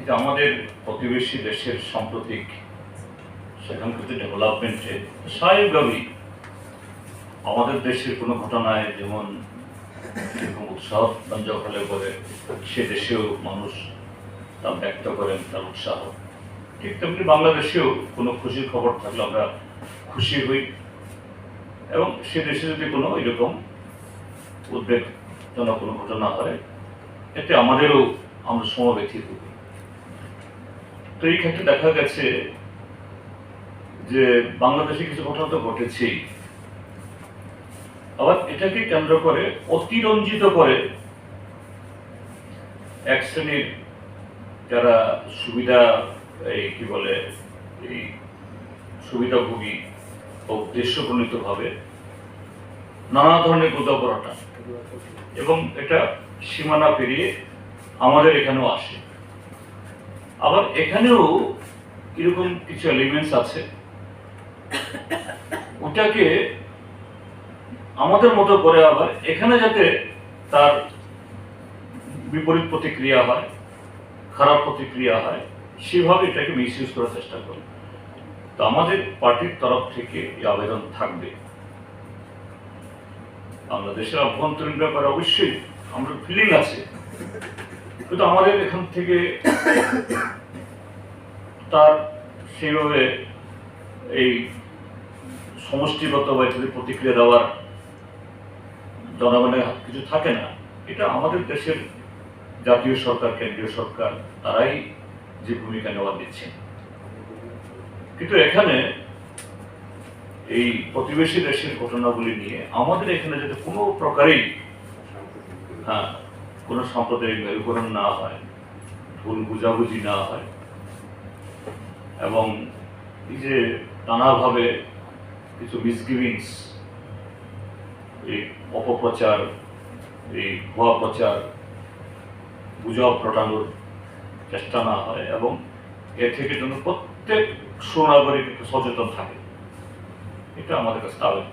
এটা আমাদের প্রতিবেশী দেশের সাম্প্রতিক সেখানকার যে ডেভেলপমেন্টে স্বাভাবিকভাবেই আমাদের দেশের কোনো ঘটনায় যেমন উৎসাহ সঞ্জয় হলে পরে সে দেশেও মানুষ তা ব্যক্ত করেন, তার উৎসাহ। ঠিক তেমনি বাংলাদেশেও কোনো খুশির খবর থাকলে আমরা খুশি হই। এবং সে দেশে যদি কোনো এরকম উদ্বেগজনক কোনো ঘটনা হয়, এতে আমাদেরও আমরা সমব্যথিত হই। তো এই ক্ষেত্রে দেখা গেছে যে বাংলাদেশে কিছু ঘটনা তো ঘটেছেই। আবার এটাকে কেন্দ্র করে, অতিরঞ্জিত করে এক শ্রেণির যারা সুবিধা, এই কি বলে, এই সুবিধাভোগী ও উদ্দেশ্য প্রণীতভাবে নানা ধরনের গোদাপড়াটা এবং এটা সীমানা পেরিয়ে আমাদের এখানেও আসে। আবার এখানেও এরকম কিছু এলিমেন্টস আছে। ওটাকে আমাদের মতো করে আবার এখানে যাতে তার বিপরীত প্রতিক্রিয়া হয়, খারাপ প্রতিক্রিয়া হয়, সেভাবে এটাকে মিসইউজ করার চেষ্টা করি। তো আমাদের পার্টির তরফ থেকে এই আবেদন থাকবে। আমরা দেশের অভ্যন্তরীণ ব্যাপারে অবশ্যই আমরা ফিলিং আছে। কিন্তু আমাদের এখান থেকে তার সেইভাবে এই সমষ্টিগত বা এটাতে প্রতিক্রিয়া দেওয়ার জনগণের কিছু থাকে না। এটা আমাদের দেশের জাতীয় সরকার, কেন্দ্রীয় সরকার, তারাই যে ভূমিকা নেওয়া দিচ্ছেন কিন্তু এখানে এই প্রতিবেশী দেশের ঘটনাগুলি নিয়ে আমাদের এখানে যাতে কোনো প্রকারেই হ্যাঁ কোনো সাম্প্রদায়িক মেরুকরণ না হয়, ভুল বুঝাবুঝি না হয়, এবং এই যে নানাভাবে কিছু মিসগিভিংস এই অপপ্রচার, এই ভুয়া প্রচার, গুজব রটানোর চেষ্টা না হয়, এবং এ থেকে যেন প্রত্যেক সুনাগরিক সচেতন থাকে। এটা আমাদের কাছে আবেদন